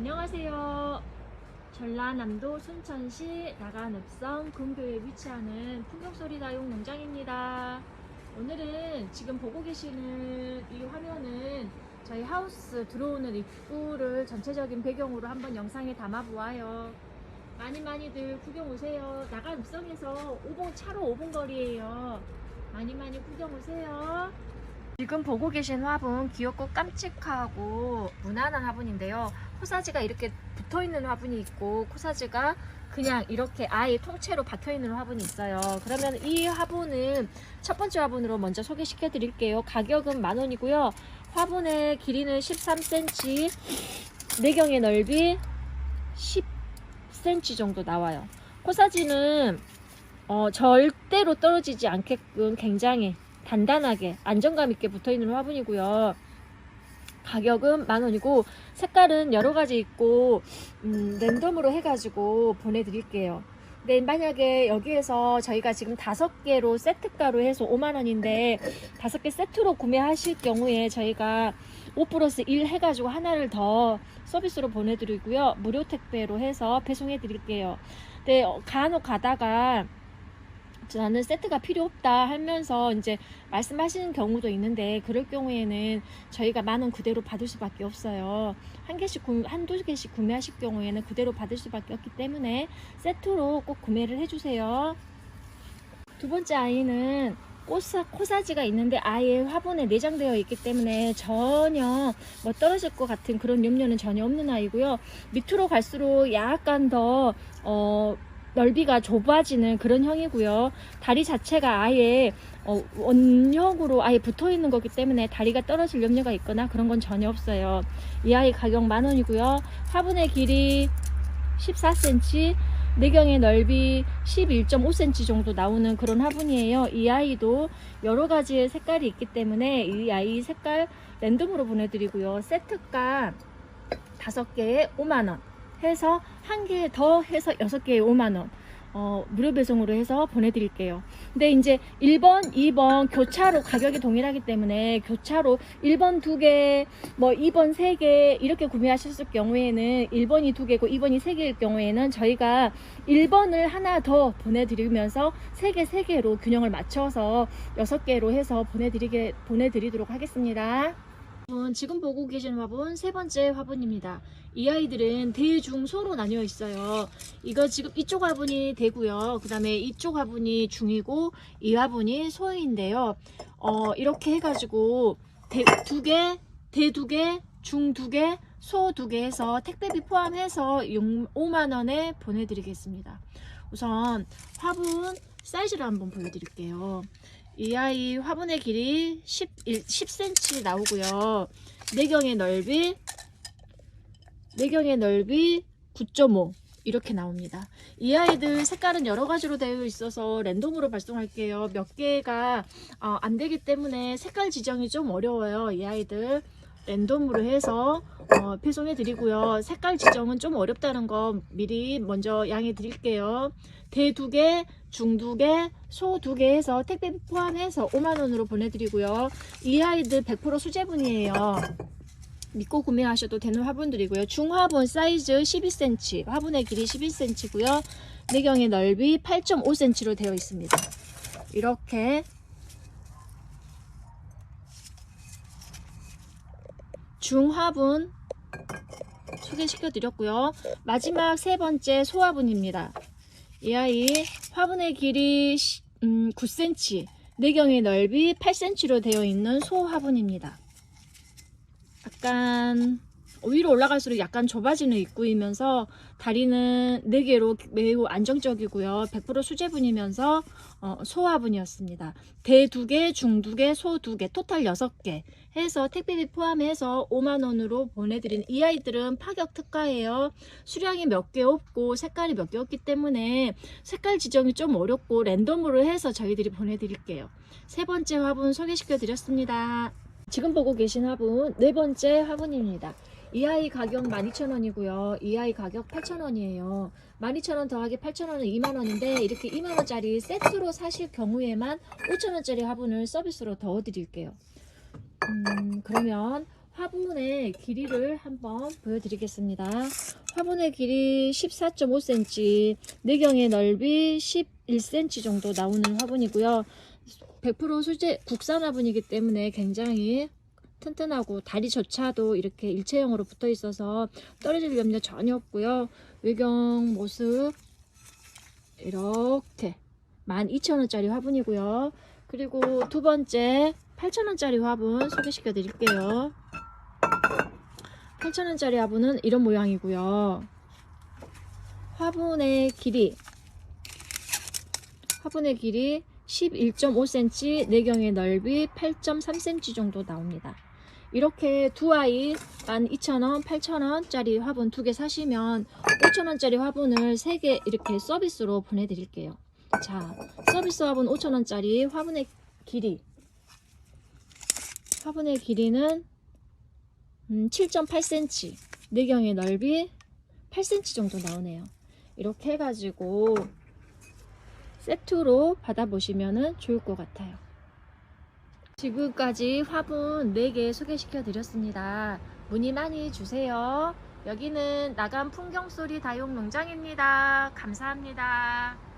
안녕하세요. 전라남도 순천시 나간읍성 금교에 위치하는 풍경소리다용 농장입니다. 오늘은 지금 보고 계시는 이 화면은 저희 하우스 들어오는 입구를 전체적인 배경으로 한번 영상에 담아 보아요. 많이 많이들 구경 오세요. 나간읍성에서 5분 차로 5분 거리예요. 많이 많이 구경 오세요. 지금 보고 계신 화분 귀엽고 깜찍하고 무난한 화분인데요. 코사지가 이렇게 붙어 있는 화분이 있고 코사지가 그냥 이렇게 아예 통째로 박혀 있는 화분이 있어요. 그러면 이 화분은 첫 번째 화분으로 먼저 소개시켜 드릴게요. 가격은 만 원이고요. 화분의 길이는 13cm, 내경의 넓이 10cm 정도 나와요. 코사지는 어, 절대로 떨어지지 않게끔 굉장히 단단하게 안정감 있게 붙어 있는 화분이고요. 가격은 만 원이고 색깔은 여러 가지 있고 음, 랜덤으로 해가지고 보내드릴게요. 근데 만약에 여기에서 저희가 지금 다섯 개로 세트가로 해서 5만 원인데 다섯 개 세트로 구매하실 경우에 저희가 5 플러스 1 해가지고 하나를 더 서비스로 보내드리고요. 무료 택배로 해서 배송해 드릴게요. 근데 어, 간혹 가다가 나는 세트가 필요 없다 하면서 이제 말씀하시는 경우도 있는데 그럴 경우에는 저희가 만 원 그대로 받을 수밖에 없어요. 한 개씩 구, 한두 개씩 구매하실 경우에는 그대로 받을 수밖에 없기 때문에 세트로 꼭 구매를 해주세요. 두 번째 아이는 꽃사, 코사지가 있는데 아예 화분에 내장되어 있기 때문에 전혀 뭐 떨어질 것 같은 그런 염려는 전혀 없는 아이고요. 밑으로 갈수록 약간 더 어, 넓이가 좁아지는 그런 형이고요. 다리 자체가 아예 어, 원형으로 아예 붙어 있는 거기 때문에 다리가 떨어질 염려가 있거나 그런 건 전혀 없어요. 이 아이 가격 만 원이고요. 화분의 길이 14cm, 내경의 넓이 11.5cm 정도 나오는 그런 화분이에요. 이 아이도 여러 가지의 색깔이 있기 때문에 이 아이 색깔 랜덤으로 보내드리고요. 세트가 5개에 5만원. 해서 한 개 더 해서 여섯 개에 5만 원. 어, 무료 배송으로 해서 보내드릴게요. 근데 이제 1번, 2번 교차로 가격이 동일하기 때문에 교차로 1번 두 개, 뭐 2번 세개 이렇게 구매하셨을 경우에는 1번이 두 개고 2번이 세 개일 경우에는 저희가 1번을 하나 더 보내드리면서 세 개, 세 개로 균형을 맞춰서 여섯 개로 해서 보내드리게, 보내드리도록 하겠습니다. 여러분, 지금 보고 계신 화분 세 번째 화분입니다. 이 아이들은 대중소로 나뉘어 있어요. 이거 지금 이쪽 화분이 대고요. 그 다음에 이쪽 화분이 중이고 이 화분이 소인데요. 어, 이렇게 해가지고 대 두 개, 대 두 개, 중 두 개, 소 두 개 해서 택배비 포함해서 5만원에 보내드리겠습니다. 우선 화분 사이즈를 한번 보여드릴게요. 이 아이 화분의 길이 11, 10cm 나오고요. 내경의 넓이 내경의 넓이 9.5 이렇게 나옵니다. 이 아이들 색깔은 여러 가지로 되어 있어서 랜덤으로 발송할게요. 몇 개가 어, 안 되기 때문에 색깔 지정이 좀 어려워요. 이 아이들 랜덤으로 해서 어, 배송해 드리고요. 색깔 지정은 좀 어렵다는 거 미리 먼저 양해 드릴게요. 대 두 개, 중 두 개, 소 두 개 해서 택배 포함해서 5만원으로 보내드리고요. 이 아이들 100% 수제분이에요. 믿고 구매하셔도 되는 화분들이고요. 중화분 사이즈 12cm, 화분의 길이 11cm고요. 내경의 넓이 8.5cm로 되어 있습니다. 이렇게 중화분 소개시켜 드렸고요. 마지막 세 번째 소화분입니다. 이 아이 화분의 길이 음, 9cm, 내경의 넓이 8cm로 되어 있는 소화분입니다. 약간 위로 올라갈수록 약간 좁아지는 입구이면서 다리는 4개로 매우 안정적이고요. 100% 수제분이면서 어, 소화분이었습니다. 대 2개, 중 2개, 소 2개, 토탈 6개 해서 택배비 포함해서 5만원으로 보내드린 이 아이들은 파격 특가예요. 수량이 몇 개 없고 색깔이 몇 개 없기 때문에 색깔 지정이 좀 어렵고 랜덤으로 해서 저희들이 보내드릴게요. 세 번째 화분 소개시켜 드렸습니다. 지금 보고 계신 화분 네 번째 화분입니다. 이 아이 가격 12,000원이고요. 이 아이 가격 8,000원이에요. 12,000원 더하기 8,000원은 2만원인데 이렇게 2만원짜리 세트로 사실 경우에만 5,000원짜리 화분을 서비스로 더 드릴게요. 음, 그러면 화분의 길이를 한번 보여드리겠습니다. 화분의 길이 14.5cm, 내경의 넓이 11cm 정도 나오는 화분이고요. 100% 수제 국산 화분이기 때문에 굉장히 튼튼하고 다리조차도 이렇게 일체형으로 붙어 있어서 떨어질 염려 전혀 없고요. 외경 모습 이렇게 12,000원짜리 화분이고요. 그리고 두 번째 8,000원짜리 화분 소개시켜 드릴게요. 8,000원짜리 화분은 이런 모양이고요. 화분의 길이 화분의 길이 11.5cm, 내경의 넓이 8.3cm 정도 나옵니다. 이렇게 두 아이 12,000원, 8,000원짜리 화분 두 개 사시면 5,000원짜리 화분을 세 개 이렇게 서비스로 보내드릴게요. 자, 서비스 화분 5,000원짜리 화분의 길이 화분의 길이는 음, 7.8cm, 내경의 넓이 8cm 정도 나오네요. 이렇게 해가지고 세트로 받아보시면 좋을 것 같아요. 지금까지 화분 4개 소개시켜 드렸습니다. 문의 많이 주세요. 여기는 나간 풍경소리 다육 농장입니다. 감사합니다.